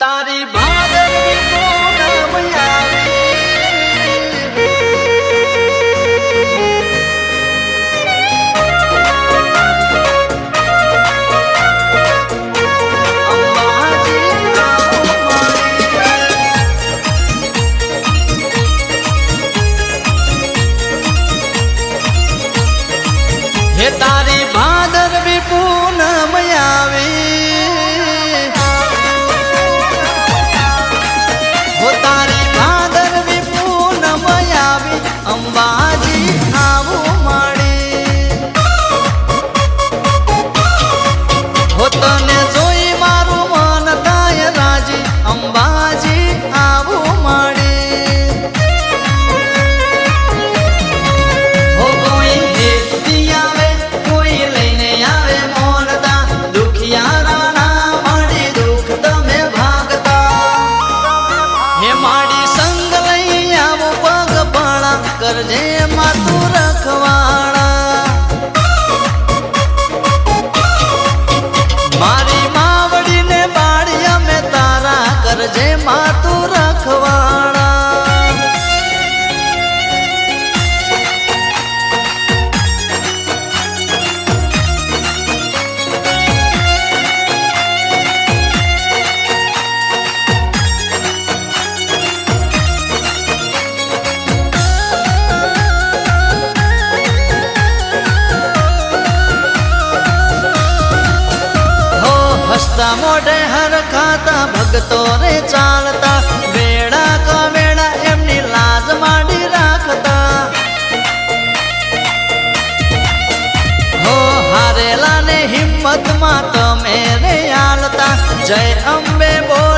তারি ভাই કરજે માં તું હસતા મોઢે હર ખાતા ભગતો રે ચાલતા, વેળા કમેળા એમની લાજ માંડી રાખતા. હો હારેલા ને હિંમતમાં તમે રે હાલતા જય અંબે બોલ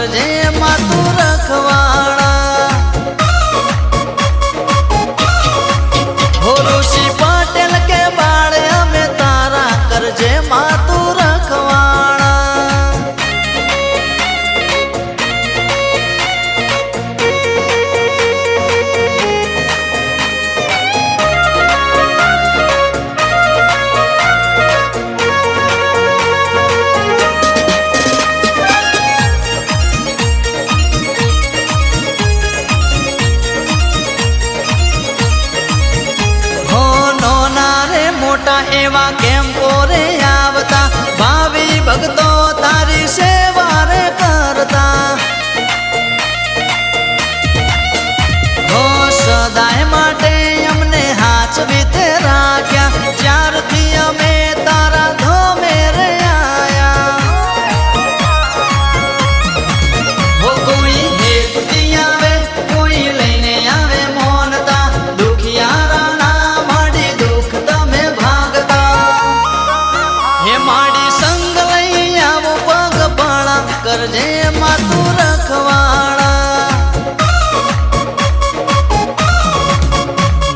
કરજે માં તું હતા એવા કેમ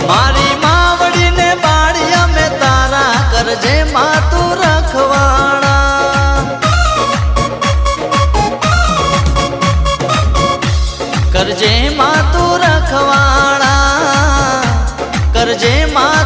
મારી માવડીને બાળી અમે તારા કરજે માં તું રખવાણા. કરજે માં તું રખવાણા. કરજે માં